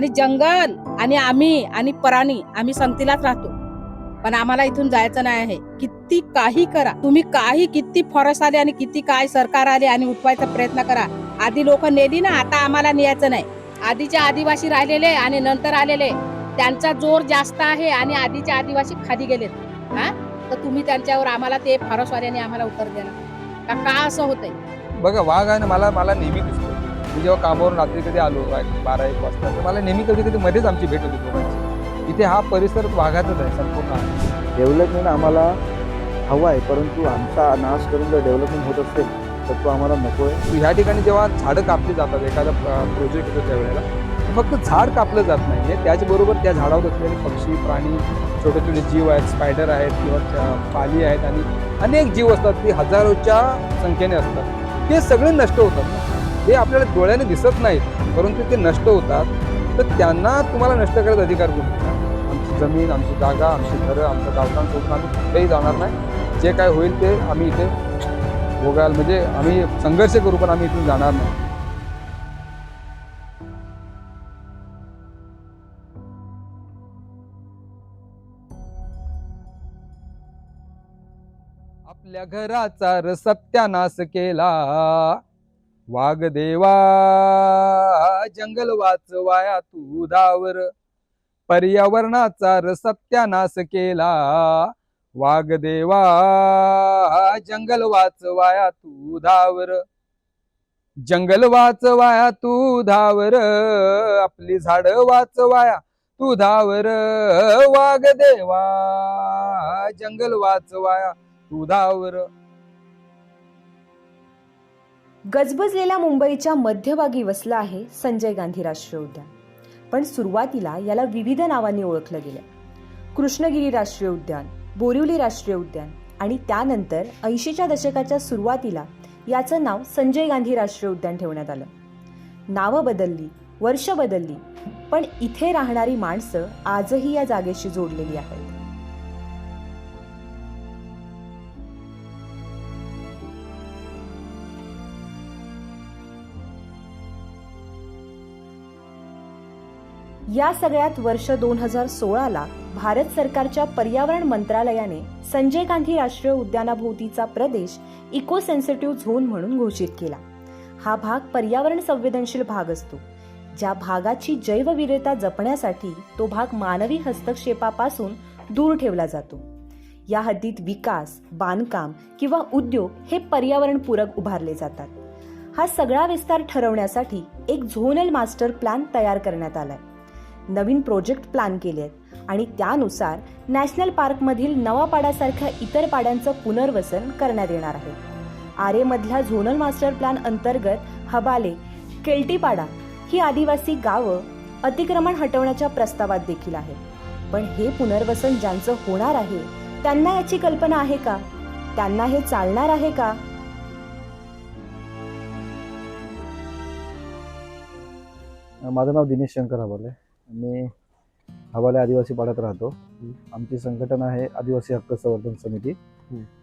आणि जंगल आणि आम्ही आणि पराणी आम्ही संगतीलाच राहतो. पण आम्हाला इथून जायचं नाही आहे. किती काही करा. तुम्ही काही किती फॉरेस्ट आले आणि किती काय सरकार आले आणि उठवायचा प्रयत्न करा. आधी लोक नेली ना आता आम्हाला न्यायचं नाही. आधीचे आदिवासी राहिलेले आणि नंतर आलेले त्यांचा जोर जास्त आहे आणि आधीचे आदिवासी खाली गेलेत. हा? तर तुम्ही त्यांच्यावर आम्हाला ते फॉरेस्टवाल्याने आम्हाला उत्तर द्यायला. का का असं होतंय? बघा वाघ आहे ना मला मला नेहमी दिसतो मी जेव्हा कामावरून रात्री कधी आलो बारा एक वाजता तर मला नेहमी कधी कधी मध्येच आमची भेट होती दोघांची. इथे हा परिसर वाघाचाच आहे संपूर्ण. डेव्हलपमेंट आम्हाला हवा आहे परंतु आमचा नाश करून जर डेव्हलपमेंट होत असेल तर तो आम्हाला नको आहे. ह्या ठिकाणी जेव्हा झाडं कापली जातात एखादा प्रोजेक्ट होतो त्यावेळेला फक्त झाड कापलं जात नाही. आहे त्याचबरोबर त्या झाडावर असलेले पक्षी प्राणी छोटे छोटे जीव आहेत स्पायडर आहेत किंवा पाली आहेत आणि अनेक जीव असतात ते हजारोच्या संख्येने असतात. ते सगळे नष्ट होतात हे आपल्याला डोळ्याने दिसत नाहीत परंतु ते नष्ट होतात तर त्यांना तुम्हाला नष्ट करायचा अधिकार कोणी आमची जमीन आमची जागा आमची घरं आमचं गावकांसोबत आम्ही कुठेही जाणार नाही. जे काय होईल ते आम्ही इथे भोगायला म्हणजे आम्ही संघर्ष करू पण आम्ही इथून जाणार नाही. आपल्या घराचा रसत्यानाश केला. वाघदेवा जंगल वाचवाया तू धावर पर्यावरणाचा रसत्यानाश केला. वाघदेवा जंगल वाचवाया तू धावर जंगल वाचवाया तू धावर आपली झाड वाचवाया तू धावर वाघदेवा जंगल वाचवाया तू धावर गजबजलेल्या मुंबईच्या मध्यभागी वसलं आहे संजय गांधी राष्ट्रीय उद्यान. पण सुरुवातीला याला विविध नावांनी ओळखलं गेलं. कृष्णगिरी राष्ट्रीय उद्यान बोरिवली राष्ट्रीय उद्यान आणि त्यानंतर ऐंशीच्या दशकाच्या सुरुवातीला याचं नाव संजय गांधी राष्ट्रीय उद्यान ठेवण्यात आलं. नावं बदलली वर्ष बदलली पण इथे राहणारी माणसं आजही या जागेशी जोडलेली आहेत. या सगळ्यात वर्ष दोन हजार सोळाला भारत सरकारच्या पर्यावरण मंत्रालयाने संजय गांधी राष्ट्रीय उद्यानाभोवतीचा प्रदेश इको सेन्सिटिव्ह झोन म्हणून घोषित केला. हा भाग पर्यावरण संवेदनशील भाग असतो. ज्या भागाची जैवविविधता जपण्यासाठी तो भाग मानवी हस्तक्षेपापासून दूर ठेवला जातो. या हद्दीत विकास बांधकाम किंवा उद्योग हे पर्यावरणपूरक उभारले जातात. हा सगळा विस्तार ठरवण्यासाठी एक झोनल मास्टर प्लॅन तयार करण्यात आलाय. नवीन प्रोजेक्ट प्लॅन केले आहेत. आणि त्यानुसार नॅशनल पार्कमधील नवापाड्यासारख्या इतर पाड्यांचं पुनर्वसन करण्यात येणार आहे. आरेमधल्या झोनल मास्टर प्लॅन अंतर्गत हबाले केल्टीपाडा ही आदिवासी गावं अतिक्रमण हटवण्याच्या प्रस्तावात देखील आहे पण हे पुनर्वसन ज्यांचं होणार आहे त्यांना याची कल्पना आहे का? त्यांना हे चालणार आहे का? माझं नाव दिनेश शंकर हवाले मी हवाले आदिवासी पाड्यात राहतो. आमची संघटना आहे आदिवासी हक्क संवर्धन समिती.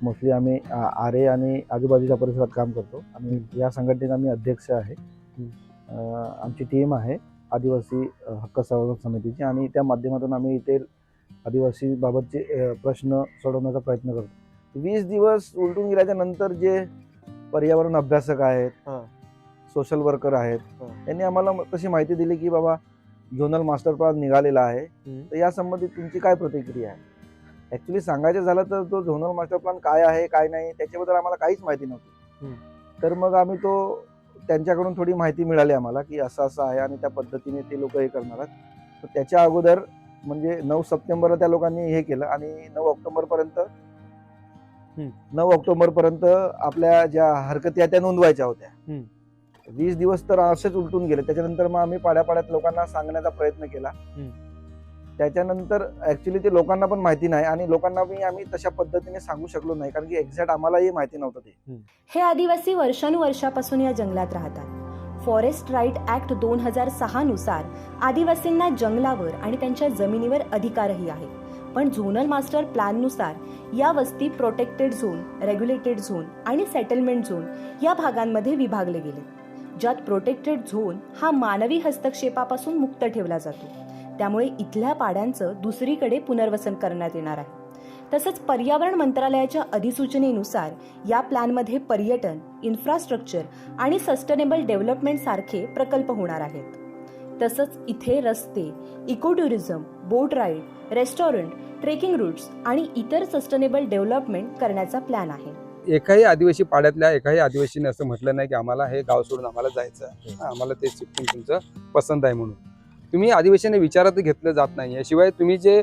मोस्टली आम्ही आरे आणि आजूबाजूच्या परिसरात काम करतो. आणि या संघटनेचा मी अध्यक्ष आहे. आमची टीम आहे आदिवासी हक्क संवर्धन समितीची. आणि त्या माध्यमातून आम्ही इथे आदिवासी बाबतचे अ, प्रश्न सोडवण्याचा प्रयत्न करतो. वीस दिवस उलटून गेल्याच्यानंतर जे पर्यावरण अभ्यासक आहेत सोशल वर्कर आहेत त्यांनी आम्हाला तशी माहिती दिली की बाबा झोनल मास्टर प्लॅन निघालेला आहे. तर या संबंधित तुमची काय प्रतिक्रिया आहे? ऍक्च्युली सांगायचं झालं तर तो झोनल मास्टर प्लॅन काय आहे काय नाही त्याच्याबद्दल आम्हाला काहीच माहिती नव्हती. तर मग आम्ही तो त्यांच्याकडून थोडी माहिती मिळाली आम्हाला की असं असं आहे आणि त्या पद्धतीने ते लोक हे करणार आहेत. तर त्याच्या अगोदर म्हणजे नऊ सप्टेंबरला त्या लोकांनी हे केलं आणि नऊ ऑक्टोबर पर्यंत नऊ ऑक्टोबर पर्यंत आपल्या ज्या हरकती आहेत त्या नोंदवायच्या होत्या. वीस दिवस तर असेच उलटून गेले. त्याच्यानंतर मग आम्ही पाड्यापाड्यात लोकांना सांगण्याचा प्रयत्न केला. त्याच्यानंतर ऍक्च्युली ते लोकांना पण माहिती नाही आणि लोकांना मी आम्ही तशा पद्धतीने सांगू शकलो नाही. कारण की एक्झॅक्ट आम्हालाही माहिती नव्हतं ते. हे आदिवासी वर्षानुवर्षापासून या जंगलात राहतात. फॉरेस्ट राईट ऍक्ट दोन हजार सहा नुसार आदिवासींना जंगलावर आणि त्यांच्या जमिनीवर अधिकारही आहे. पण झोनल मास्टर प्लॅननुसार या वस्ती प्रोटेक्टेड झोन रेग्युलेटेड झोन आणि सेटलमेंट झोन या भागांमध्ये विभागले गेले. ज्यात प्रोटेक्टेड झोन हा मानवी हस्तक्षेपापासून मुक्त ठेवला जातो. त्यामुळे इथल्या पाड्यांचं दुसरीकडे पुनर्वसन करण्यात येणार आहे. तसंच पर्यावरण मंत्रालयाच्या अधिसूचनेनुसार या प्लॅनमध्ये पर्यटन इन्फ्रास्ट्रक्चर आणि सस्टेनेबल डेव्हलपमेंट सारखे प्रकल्प होणार आहेत. तसंच इथे रस्ते eco tourism boat ride restaurant trekking routes आणि इतर सस्टेनेबल डेव्हलपमेंट करण्याचा प्लॅन आहे. एकाही आदिवासी पाड्यातल्या एकाही आदिवासीने असं म्हटलं नाही की आम्हाला हे गाव सोडून आम्हाला जायचं आहे. हा, आम्हाला ते शिफ्टिंग तुमचं पसंत आहे म्हणून. तुम्ही आदिवासीने विचारात घेतलं जात नाही. शिवाय तुम्ही जे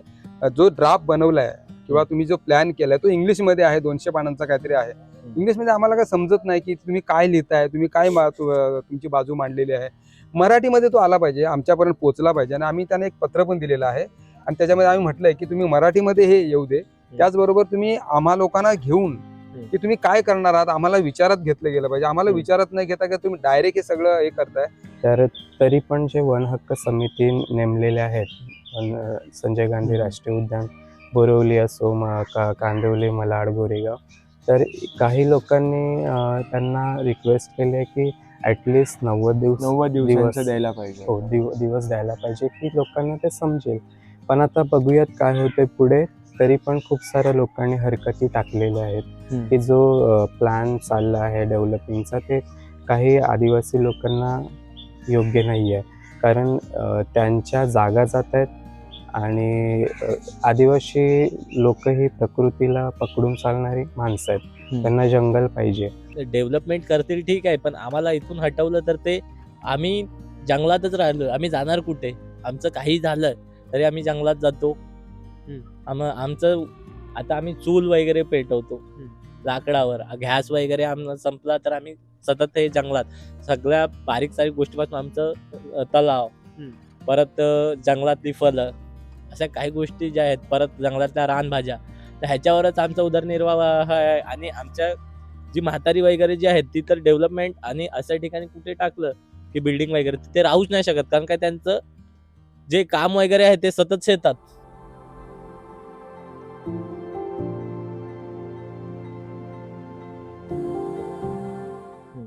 जो ड्राफ्ट बनवलाय किंवा तुम्ही जो प्लॅन केलाय तो इंग्लिशमध्ये आहे दोनशे पानांचा काहीतरी आहे. इंग्लिशमध्ये आम्हाला काय समजत नाही की तुम्ही काय लिहिताय तुम्ही काय तुमची बाजू मांडलेली आहे. मराठीमध्ये तो आला पाहिजे आमच्यापर्यंत पोहोचला पाहिजे आणि आम्ही त्यांना एक पत्र पण दिलेलं आहे. आणि त्याच्यामध्ये आम्ही म्हटलंय की तुम्ही मराठीमध्ये हे येऊ दे. त्याचबरोबर तुम्ही आम्हा लोकांना घेऊन की तुम्ही काय करणार आहात? आम्हाला विचारात घेतलं गेलं पाहिजे. आम्हाला. विचारात नाही घेता की तुम्ही डायरेक्ट हे सगळं हे करताय. तर तरी पण जे वन हक्क समिती नेमलेले आहेत संजय गांधी. राष्ट्रीय उद्यान बोरिवली असो म- का कांदिवली मलाड गोरेगाव तर काही लोकांनी त्यांना रिक्वेस्ट केली आहे की ॲटलिस्ट नव्वद दिवस नव्वद दिवस- दिवसांचं द्यायला पाहिजे. हो दिव दिवस द्यायला पाहिजे की लोकांना ते समजेल. पण आता बघूयात काय होते पुढे. तरी पण खूप साऱ्या लोकांनी हरकती टाकलेल्या आहेत. की जो प्लॅन चालला आहे डेव्हलपिंगचा ते काही आदिवासी लोकांना योग्य नाही आहे कारण त्यांच्या जागा जात आहेत आणि आदिवासी लोक ही प्रकृतीला पकडून चालणारी माणसं आहेत. त्यांना जंगल पाहिजे. डेव्हलपमेंट करतील ठीक आहे पण आम्हाला इथून हटवलं तर ते आम्ही जंगलातच राहिलो आम्ही जाणार कुठे? आमचं काही झालं तरी आम्ही जंगलात जातो. आम आमचं आता आम्ही चूल वगैरे पेटवतो. लाकडावर. गॅस वगैरे आम संपला तर आम्ही सतत हे जंगलात. सगळ्या बारीक सारीक गोष्टीपासून आमचं तलाव. परत जंगलातली फलं अशा काही गोष्टी ज्या आहेत परत जंगलातल्या रानभाज्या. तर ह्याच्यावरच आमचा उदरनिर्वाह आहे आणि आमच्या जी म्हातारी वगैरे जी आहेत ती तर डेव्हलपमेंट आणि अशा ठिकाणी कुठे टाकलं की बिल्डिंग वगैरे तिथे राहूच नाही शकत. कारण काय त्यांचं जे काम वगैरे आहे ते सतत शेतात.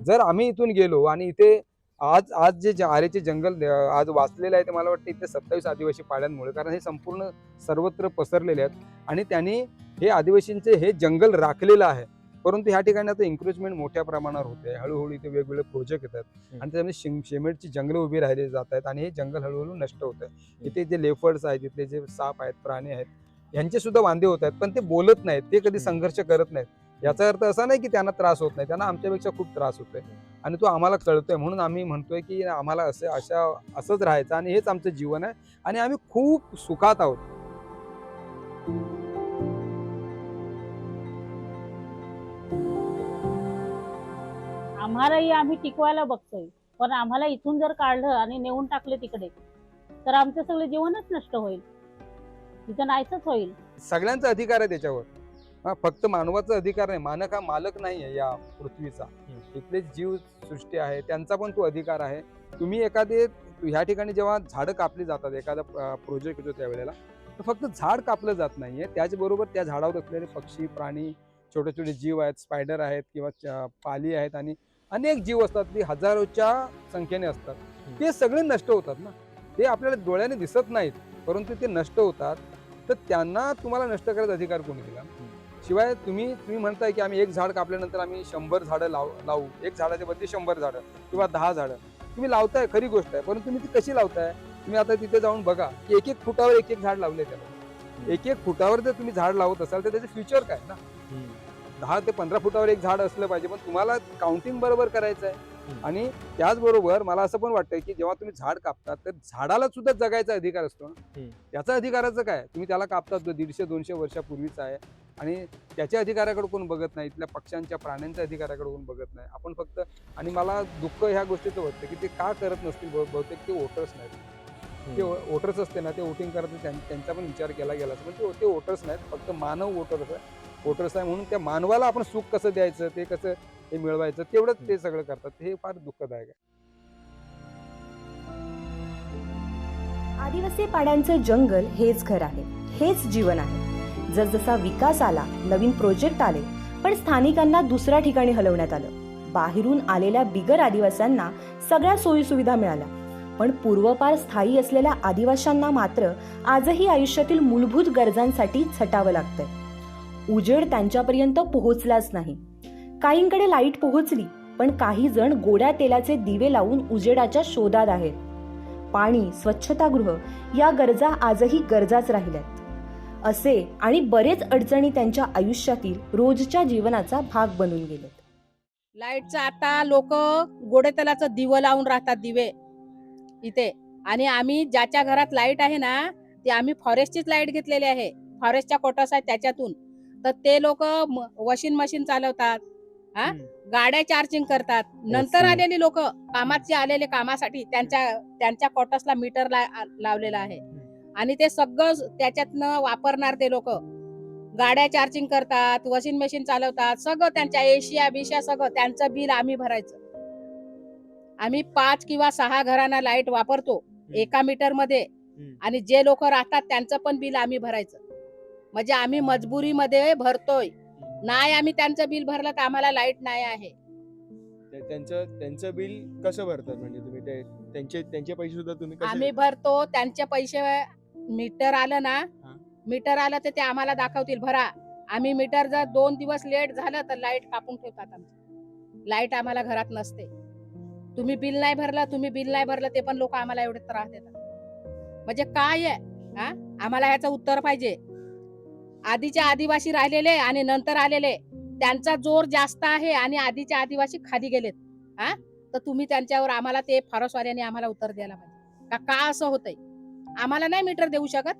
जर आम्ही इथून गेलो आणि इथे आज आज जे आरेचे जंगल आज वाचलेले आहे ते मला वाटतं इथे सत्तावीस आदिवासी पाड्यांमुळे कारण हे संपूर्ण सर्वत्र पसरलेले आहेत. आणि त्यांनी हे आदिवासींचे हे जंगल राखलेलं आहे. परंतु ह्या ठिकाणी आता एन्क्रोचमेंट मोठ्या प्रमाणावर होते हळूहळू इथे वेगवेगळे प्रोजेक्ट येतात. आणि त्याच्यामध्ये शिम शेमेटची जंगलं उभी राहिली जात आहेत आणि हे जंगल हळूहळू नष्ट होत आहे इथे जे लेफर्ड्स आहेत इथले जे साप आहेत प्राणी आहेत यांचे सुद्धा वांदे होत आहेत पण ते बोलत नाहीत ते कधी संघर्ष करत नाहीत. याचा अर्थ असा नाही की त्यांना त्रास होत नाही त्यांना आमच्यापेक्षा खूप त्रास होतोय आणि तो आम्हाला कळतोय म्हणून आम्ही म्हणतोय की आम्हाला असे अशा असंच राहायचं आणि हेच आमचं जीवन आहे आणि आम्ही खूप सुखात आहोत. आम्हालाही आम्ही टिकवायला बघतोय पण आम्हाला इथून जर काढलं आणि नेऊन टाकले तिकडे तर आमचं सगळं जीवनच नष्ट होईल. तिथं नाहीच होईल. सगळ्यांचा अधिकार आहे त्याच्यावर. हा फक्त मानवाचा अधिकार नाही. मानक हा मालक नाही आहे या पृथ्वीचा. इथले जीव सृष्टी आहे त्यांचा पण तो अधिकार आहे. तुम्ही एखादे ह्या ठिकाणी जेव्हा झाडं कापली जातात एखादा प्रोजेक्ट होतो त्यावेळेला तर फक्त झाड कापलं जात नाहीये. त्याचबरोबर त्या झाडावर असलेले पक्षी प्राणी छोटे छोटे जीव आहेत स्पायडर आहेत किंवा पाली आहेत आणि अनेक जीव असतात ती हजारोच्या संख्येने असतात. ते सगळे नष्ट होतात ना. ते आपल्याला डोळ्याने दिसत नाहीत परंतु ते नष्ट होतात. तर त्यांना तुम्हाला नष्ट करायचा अधिकार कोणी दिला? शिवाय तुम्ही तुम्ही म्हणताय की आम्ही एक झाड कापल्यानंतर आम्ही शंभर झाडं लाव लावू. एक झाडाच्या बदली शंभर झाडं किंवा दहा झाडं. तुम्ही लावताय खरी गोष्ट आहे. परंतु तुम्ही ती कशी लावताय? तुम्ही आता तिथे जाऊन बघा की एक एक फुटावर एक एक झाड लावले त्याला. एक एक फुटावर जर तुम्ही झाड लावत असाल तर त्याचं फ्युचर काय ना? दहा ते पंधरा फुटावर एक झाड असलं पाहिजे पण तुम्हाला काउंटिंग बरोबर करायचं आहे. आणि त्याचबरोबर मला असं पण वाटतंय की जेव्हा तुम्ही झाड कापतात तर झाडाला सुद्धा जगायचा अधिकार असतो ना? त्याचा अधिकाराचं काय? तुम्ही त्याला कापतात दीडशे दोनशे वर्षापूर्वीचा आहे. आणि त्याच्या अधिकाराकडे कोण बघत नाही इथल्या पक्ष्यांच्या प्राण्यांच्या अधिकाराकडे कोण बघत नाही. आपण फक्त आणि मला दुःख ह्या गोष्टीचं वाटतं की ते का करत नसतील बहु- बहुतेक ते वोटर्स नाहीत. ते वोटर्स असते ना ते वोटिंग करत त्यांचा पण विचार केला गेला असता. ते वोटर्स नाहीत फक्त मानव वोटर्स आहे वोटर्स आहे म्हणून त्या मानवाला आपण सुख कसं द्यायचं ते कसं हे मिळवायचं तेवढंच ते सगळं करतात. हे फार दुःखदायक आहे. आदिवासी पाड्यांचं जंगल हेच घर आहे हेच जीवन आहे. जसजसा विकास आला नवीन प्रोजेक्ट आले पण स्थानिकांना दुसऱ्या ठिकाणी हलवण्यात आलं. बाहेरून आलेल्या बिगर आदिवासींना सगळ्या सोयीसुविधा मिळाल्या. पण पूर्वपार स्थायी असलेल्या आदिवाशांना मात्र आजही आयुष्यातील मूलभूत गरजांसाठी झटावं लागतंय. उजेड त्यांच्यापर्यंत पोहोचलाच नाही. काहींकडे लाइट पोहोचली पण काही जण गोड्या तेलाचे दिवे लावून उजेडाच्या शोधात आहेत. पाणी स्वच्छतागृह या गरजा आजही गरजाच राहिल्यात. असे आणि बरेच अडचणी त्यांच्या आयुष्यातील रोजच्या जीवनाचा भाग बनून गेलेत. लाईटचं आता लोक गोडेतलाचं दिवं लावून राहतात दिवे इथे. आणि आम्ही ज्याच्या घरात लाइट आहे ना ते आम्ही फॉरेस्टचीच लाइट घेतलेली आहे. फॉरेस्टच्या कोटास आहे त्याच्यातून. तर ते लोक वॉशिंग मशीन चालवतात हा? गाड्या चार्जिंग करतात. नंतर. आलेली लोक कामाचे आलेले कामासाठी त्यांच्या त्यांच्या कोटसला मीटर लावलेला आहे. आणि ते सगळं त्याच्यातनं वापरणार ते लोक. गाड्या चार्जिंग करतात वॉशिंग मशीन चालवतात सगळं त्यांच्या एशिया बिशिया सगळं त्यांचं बिल आम्ही भरायचं. आम्ही पाच किंवा सहा घरांना लाइट वापरतो एका मीटरमध्ये. आणि जे लोक राहतात त्यांचं पण बिल आम्ही भरायचं. म्हणजे आम्ही मजबुरीमध्ये भरतोय. नाही आम्ही त्यांचं बिल भरलं तर आम्हाला लाइट नाही आहे. ते- त्यांचं त्यांचं बिल कसं भरतात म्हणजे तुम्ही ते त्यांचे त्यांचे पैसे सुद्धा तुम्ही कसे आम्ही भरतो? त्यांचे पैसे मीटर आलं ना हा. मीटर आलं तर ते आम्हाला दाखवतील भरा. आम्ही मीटर जर दोन दिवस लेट झालं तर लाइट कापून ठेवतात आमची. लाइट आम्हाला घरात नसते. तुम्ही बिल नाही भरलं तुम्ही बिल नाही भरलं ते पण लोक आम्हाला एवढे त्रास देतात. म्हणजे काय आहे? हा? आम्हाला ह्याचं उत्तर पाहिजे. आधीचे आदिवासी राहिलेले आणि नंतर आलेले त्यांचा जोर जास्त आहे आणि आधीचे आदिवासी खाली गेलेत. हा? तर तुम्ही त्यांच्यावर आम्हाला ते फारसवाल्याने आम्हाला उत्तर द्यायला पाहिजे. का का असं होतंय? आम्हाला नाही मीटर देऊ शकत.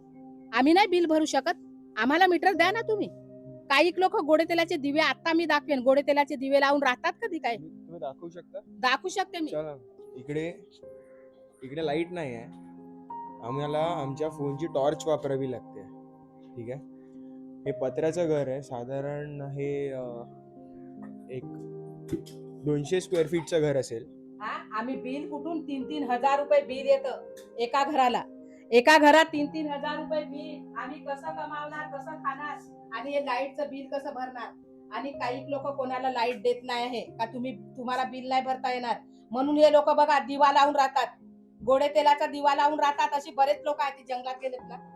आम्ही नाही बिल भरू शकत. आम्हाला मीटर द्या ना तुम्ही. काही लोक गोडे तेलाचे दिवे आता मी दाखवेन. गोडे तेलाचे दिवे लावून राहतात कधी काय तुम्ही दाखवू शकता? दाखवू शकते मी. चला. इकडे इकडे लाइट नाही आहे आम्हाला आमच्या फोनची टॉर्च वापरावी लागते. ठीक आहे? हे पत्र्याचं घर आहे. साधारण हे एक दोनशे स्क्वेअर फीटचं घर असेल. हा? आम्ही बिल कुठून तीन तीन हजार रुपये बिल येत एका घराला. एका घरात तीन तीन हजार रुपये बिल आम्ही कसं कमावणार कसं खाणार? आणि हे लाईटचं बिल कसं भरणार? आणि काही लोक कोणाला लाइट देत नाही आहे का तुम्ही तुम्हाला बिल नाही भरता येणार? म्हणून हे लोक बघा दिवा लावून राहतात. गोडे तेलाचा दिवा लावून राहतात. अशी बरेच लोक आहेत जंगलात गेलेत ना.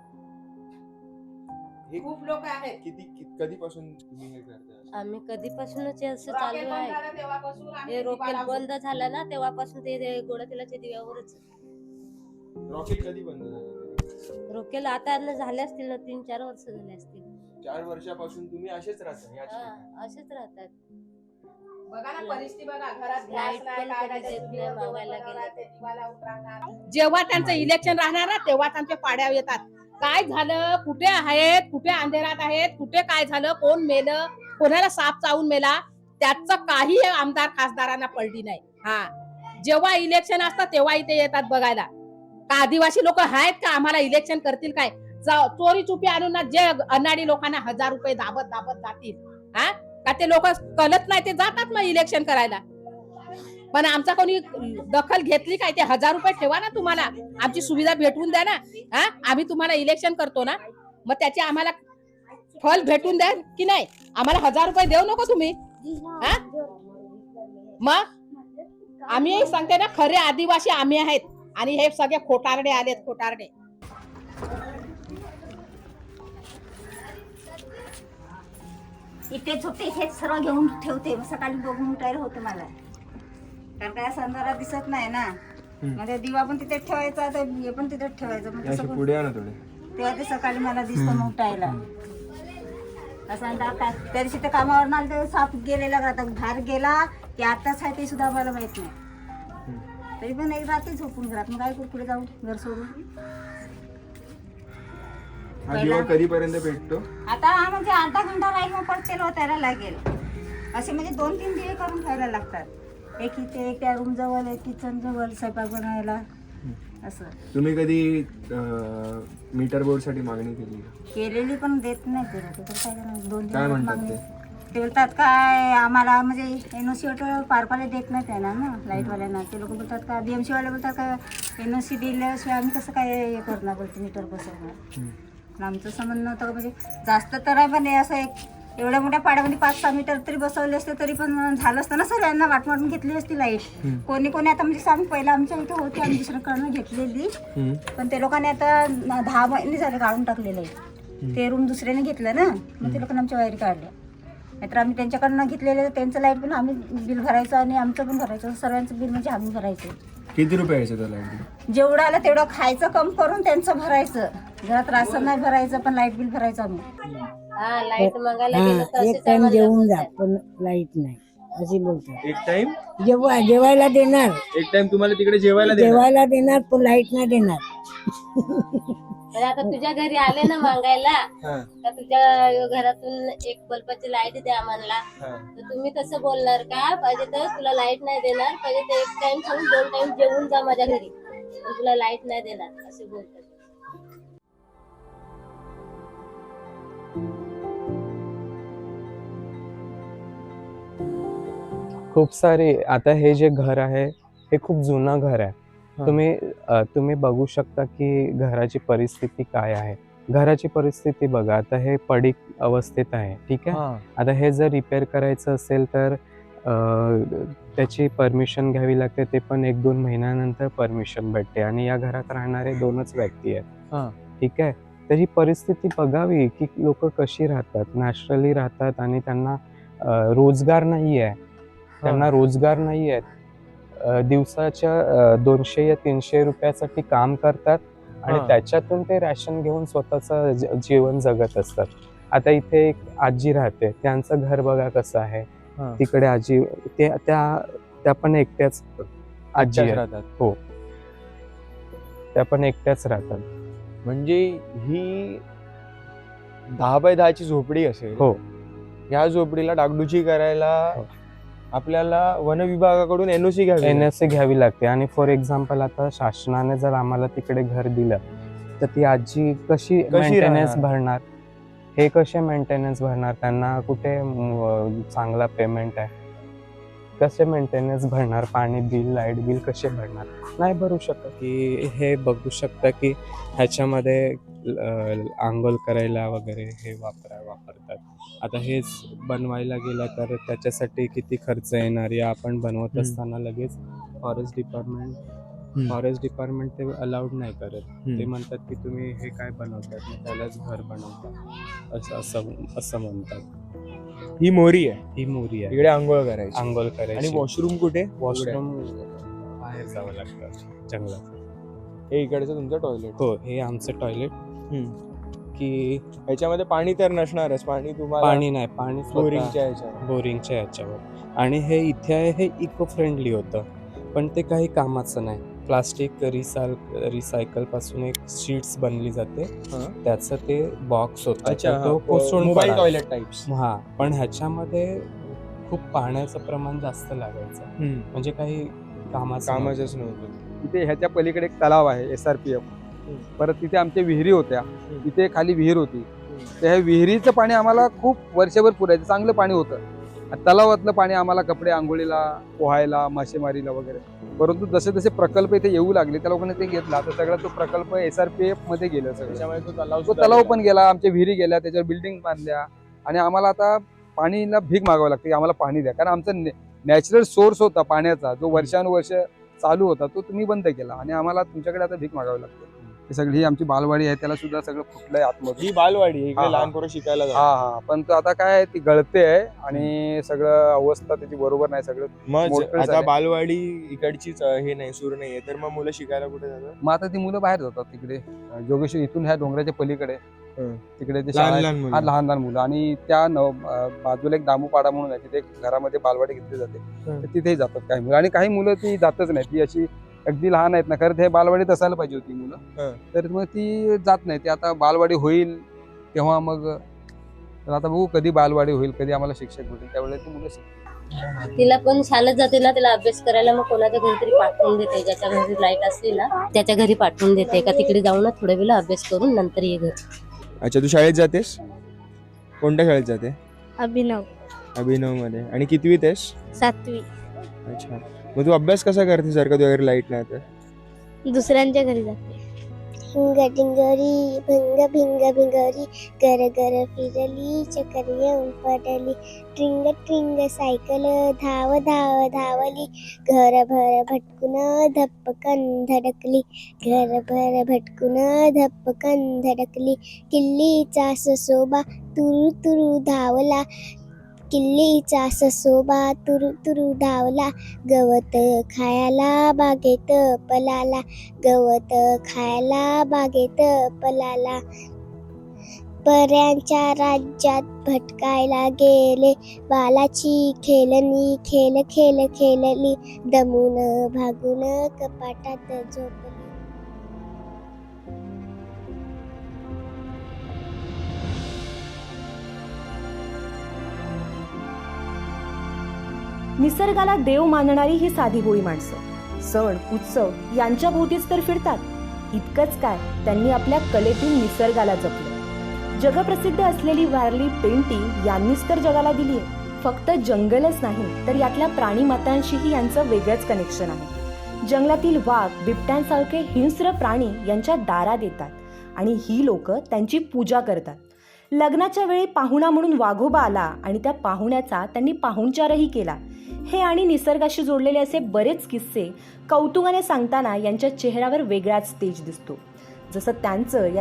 हे खूप लोक आहेत. किती कि- कधीपासून तुम्ही हे करताय आम्ही कधीपासूनच हे असं रॉकेल चालू बंद आहे. झालं तेव्हापासून आम्ही हे रॉकेल. बंद झालं ना तेव्हापासून ते ते गोडतेलाच्या दिव्यावरच रॉकेल कधी बंद झालं रॉकेल आता न झाले असतील ना तीन चार वर्ष झाले असतील. चार वर्षापासून तुम्ही असेच राहता याच ठिकाणी. हा, असेच राहतात. बघा ना परिस्थिती बघा घरात गॅस लाइट नाही पण काय कधी नाही, देत ते नाही, दिवे मागायला बनवणार, गेलं ते दिवा लावून राहणार. जेव्हा त्यांचं इलेक्शन राहणार ना तेव्हाच आमच्या पाड्या येतात. काय झालं? कुठे आहेत? कुठे अंधेरात आहेत? कुठे काय झालं? कोण मेलं? कोणाला साप चावून मेला? त्याचं काही आमदार खासदारांना पडली नाही. हा. जेव्हा इलेक्शन असतं तेव्हा इथे येतात बघायला. का आदिवासी लोक आहेत का? आम्हाला इलेक्शन करतील काय? चोरी चुपी आणून ना जे अनाडी लोकांना हजार रुपये दाबत दाबत जातील. हा? का ते लोक कळत नाही ते जातात मग इलेक्शन करायला. पण आमचा कोणी दखल घेतली काय ते हजार रुपये ठेवा ना तुम्हाला. आमची सुविधा भेटवून द्या ना. हा? आम्ही तुम्हाला इलेक्शन करतो ना. मग त्याचे आम्हाला फल भेटून द्या की नाही? आम्हाला हजार रुपये देऊ नको तुम्ही. हा? मग आम्ही सांगते ना खरे आदिवासी आम्ही आहेत. आणि हे सगळे खोटारडे आलेत खोटारडे. इथे झोपते हेच सर्व घेऊन ठेवते. सकाळी बघून उठायला होते मला. कारण काय संध्याला दिसत नाही ना. म्हणजे दिवा पण तिथे ठेवायचा तर हे पण तिथे ठेवायचं. मग तसं पुढे या ना थोडे. तेव्हा ते सकाळी मला दिसतं मग उठायला असं आता काय त्या दिवशी ते कामावर ना ते साप गेलेला आता बाहेर गेला की आताच आहे ते सुद्धा मला माहीत नाही. तरी पण एक रात्री झोपून घरात. मग काय करू, पुढे जाऊ घर सोडून? हा दिवा कधीपर्यंत भेटतो? आता हा म्हणजे अर्धा घंटा राहील मग परत तेल लागेल. असे म्हणजे दोन तीन दिवे करून ठेवायला लागतात. एक इथे एक त्या रूम जवळ एक किचन जवळ स्वयंपाक बनवायला असं तुम्ही कधी मीटर बोर्डसाठी मागणी केली? केलेली पण देत नाही ते लोकं. तर काय करणार? दोन काय म्हणतात मागणी. ते? ते बोलतात काय आम्हाला म्हणजे एन ओ सी पारपाले देत नाही त्यांना ना लाईटवाल्यांना ते लोक बोलतात का बी एम वाले बोलतात का एन ओ सी दिल्याशिवाय आम्ही कसं काय हे करणार बोलते मीटर बसवणार हम्म. आमचं असं म्हणणं होतं का म्हणजे जास्त तर आहे पण हे असं एक एवढ्या मोठ्या पाड्यामध्ये पाच सहा मीटर तरी बसवले असते तरी पण झालं असतं ना सर? यांना वाटवाटून घेतली असती लाइट. कोणी कोणी आता म्हणजे आम्ही पहिला आमच्या इथे होती आम्ही दुसऱ्याकडनं घेतलेली. पण ते लोकांनी आता दहा महिने झाले काढून टाकलेलं. आहे ते रूम दुसऱ्याने घेतलं ना मग ते लोकांनी आमच्या वायरी काढल्या. नाहीतर आम्ही त्यांच्याकडनं घेतलेलं त्यांचं लाइट पण आम्ही बिल भरायचं आणि आमचं पण भरायचं. सर्वांचं बिल म्हणजे आम्ही भरायचं. किती रुपये यायचं तो लाइट जेवढं आलं तेवढं खायचं कम करून त्यांचं भरायचं. घरात राशन नाही भरायचं पण लाइट बिल भरायचं आम्ही. हा लाइट मागायला गेलं तर हा, असेच एक टाइम आम्हाला जेवून जा. पण लाइट नाही. अशी बोलतात एक टाइम जेव्हा जेवायला देणार. एक टाइम तुम्हाला तिकडे जेवायला देणार. जेवायला देणार पण लाइट नाही देणार. पण आता तुझ्या घरी आले ना मागायला हा, तर तुझ्या घरातून एक बल्बाची लाइट द्या म्हणला हा. तर तुम्ही तसं बोलणार का? पाहिजे तर तुला लाइट नाही देणार पाहिजे तर एक टाइम सोडून दोन टाइम जेवून जा माझ्या घरी. पण तुला लाइट नाही देणार असे बोलतात. खूप सारे आता हे जे घर आहे हे खूप जुनं घर आहे. तुम्ही तुम्ही बघू शकता की घराची परिस्थिती काय आहे घराची परिस्थिती बघा आता हे पडीक अवस्थेत आहे ठीक आहे. आता हे जर रिपेअर करायचं असेल तर त्याची परमिशन घ्यावी लागते ते पण एक दोन महिन्यानंतर परमिशन भेटते आणि या घरात राहणारे दोनच व्यक्ती. आहेत ठीक आहे तर ही परिस्थिती बघावी की लोक कशी राहतात नॅचरली राहतात आणि त्यांना रोजगार नाही आहे त्यांना रोजगार नाही आहेत. दिवसाच्या दोनशे या तीनशे रुपयासाठी काम करतात आणि. त्याच्यातून ते रॅशन घेऊन स्वतःचं जीवन जगत असतात. आता इथे एक आजी राहते. त्यांचं घर बघा कसं आहे. तिकडे आजी ते त्या त्या पण एकट्याच आजी. राहतात. हो. त्या पण एकट्याच राहतात. म्हणजे ही दहा बाय दहाची झोपडी असेल. हो. ह्या झोपडीला डागडुजी करायला हो. आपल्याला वन विभागाकडून एनओसी घ्यावी एन. एस सी घ्यावी लागते. आणि फॉर एक्झाम्पल आता शासनाने जर आम्हाला तिकडे घर दिलं तर ती आजी कशी मेंटेनन्स? भरणार? हे कसे मेंटेनन्स भरणार? त्यांना कुठे चांगला पेमेंट आहे? कसे मेंटेनन्स भरणार? पाणी बिल लाइट बिल कसे भरणार? नाही भरू शकत. की हे बघू शकता की ह्याच्यामध्ये आंघोळ करायला वगैरे हे वापरा वापरतात. आता हेच बनवायला गेलं तर त्याच्यासाठी किती खर्च येणार? या आपण बनवत. असताना लगेच फॉरेस्ट डिपार्टमेंट. फॉरेस्ट डिपार्टमेंट ते अलाउड नाही करत. ते म्हणतात की तुम्ही हे काय बनवतात? त्यालाच घर बनवतात. असं असं असं म्हणतात. ही मोरी आहे. ही मोरी आहे. इकडे आंघोळ करायची. आंघोळ आणि करायची वॉशरूम कुठे वॉशरूम. बाहेर जावं लागतं. जंगलात. हे इकडचं तुमचं टॉयलेट हो हे आमचं टॉयलेट की ह्याच्यामध्ये पाणी तर नसणारच. पाणी तुम्हाला पाणी नाही पाणी बोरिंगच्या ह्याच्यावर. बोरिंगच्या याच्यावर आणि हे इथे आहे हे इको फ्रेंडली होतं. पण ते काही कामाचं नाही. प्लास्टिक रिसाल रिसायकलपासून एक शीट्स बनली जाते. त्याचं ते बॉक्स होता. तो कोसळून मोबाईल. टॉयलेट टाइप्स हा पण ह्याच्यामध्ये खूप पाण्याचं प्रमाण जास्त लागायचं. म्हणजे काही कामाचं. कामाचंच नव्हतं. तिथे ह्याच्या पलीकडे एक तलाव आहे एस आर पी एफ परत तिथे आमच्या विहिरी होत्या. तिथे खाली विहीर होती. तर ह्या विहिरीचं पाणी आम्हाला खूप वर्षभर पुरायचं. चांगलं पाणी होतं. तलावातलं पाणी आम्हाला कपडे आंघोळीला पोहायला मासेमारीला वगैरे. परंतु जसे जसे प्रकल्प इथे येऊ लागले त्या लोकांनी ते घेतला. तर सगळा तो प्रकल्प एस आर पी एफमध्ये गेला सगळं. तो तलाव. पण गेला आमच्या विहिरी गेल्या त्याच्यावर बिल्डिंग बांधल्या. आणि आम्हाला आता पाणीला भीक मागावं लागते की आम्हाला पाणी द्या. कारण आमचा नॅचरल सोर्स होता पाण्याचा. जो वर्षानुवर्ष चालू होता तो तुम्ही बंद केला. आणि आम्हाला तुमच्याकडे आता भीक मागावी लागते. ही सगळी ही आमची बालवाडी आहे त्याला सुद्धा सगळं फुटलंय आतमध्ये ही बालवाडी आहे. इकडे हा. लहान पोरं शिकायला हा जातात. हा पण तो आता काय आहे, ती गळते आहे आणि सगळं अवस्था त्याची बरोबर नाही सगळं मग मोठं आता झालंय. बालवाडी इकडचीच अं, हे नाही सूर नाहीये तर मग मुलं शिकायला कुठे जातात? मग आता ती मुलं बाहेर जातात तिकडे. अं, जोगेश्वर इथून ह्या डोंगराच्या पलीकडे. हं. तिकडे ते लहान लहान हा मुलं लहान लहान मुलं. आणि त्या नव अं, बाजूला एक दामूपाडा म्हणून आहे तिथे एक घरामध्ये बालवाडी घेतली जाते. हं. तर तिथेही जातात काही मुलं. आणि काही मुलं ती जातच नाही ती अशी अगदी लहान आहेत ना खरं ते बालवाडीत असायला पाहिजे होती मुलं. तर मग ती जात नाही ती आता बालवाडी होईल तेव्हा मग तर आता बघू कधी बालवाडी होईल कधी आम्हाला शिक्षक भेटेल त्यावेळेला ती मुलं शिकतील. तिला पण शाळेत जाते ना तिला अभ्यास करायला मग कोणाच्या घरी तरी पाठवून देते ज्याच्या घरी लाइट असली ना त्याच्या घरी पाठवून देते का तिकडे जाऊन ना थोड्या वेळा अभ्यास करून नंतर ये घरी. अच्छा तू शाळेत जातेस? कोणत्या शाळेत जाते? अभिनव. अभिनवमध्ये आणि कितवीत आहेस? सातवी. अच्छा. मग तू अभ्यास कसा करते जर का तुझ्या घरी लाइट नाही तर? दुसऱ्यांच्या घरी जाते. हिंग टिंगरी भंग भिंग भिंगरी गर गर फिरली चकर येऊन पडली ट्रिंग ट्रिंग सायकल धाव धाव धावली. घरभर भटकून धप्पकन धडकली घरभर भटकून धप्पकन धडकली किल्लीचा ससोबा तुरु तुरु धावला. किल्लीचा ससोबा तुरु तुरु धावला गवत खायला बागेत पलाला. गवत खायला बागेत पलाला. पर्यांच्या राज्यात भटकायला गेले. बालाची खेळणी खेळ खेळ खेलली. दमून भागून कपाटात झोप निसर्गाला देव मानणारी ही साधी भोळी माणसं. सण उत्सव यांच्या भोवतीच तर फिरतात. इतकंच काय त्यांनी आपल्या कलेतून निसर्गाला जपलं. जगप्रसिद्ध असलेली वारली पेंटिंग यांनीच तर जगाला दिली आहे. फक्त जंगलच नाही तर यातल्या प्राणीमातांशीही यांचं वेगळंच कनेक्शन आहे. जंगलातील वाघ बिबट्यांसारखे हिंस्र प्राणी यांच्या दारात येतात आणि ही लोक त्यांची पूजा करतात. लग्नाच्या वेळी पाहुणा म्हणून वाघोबा आला आणि त्या पाहुण्याचा त्यांनी पाहुणचारही केला. हे आणि निसर्गाशी जोडलेले असे बरेच किस्से कौतुकाने सांगताना यांच्या चेहऱ्यावर वेगळाच तेज दिसतो. जसं त्यांचं या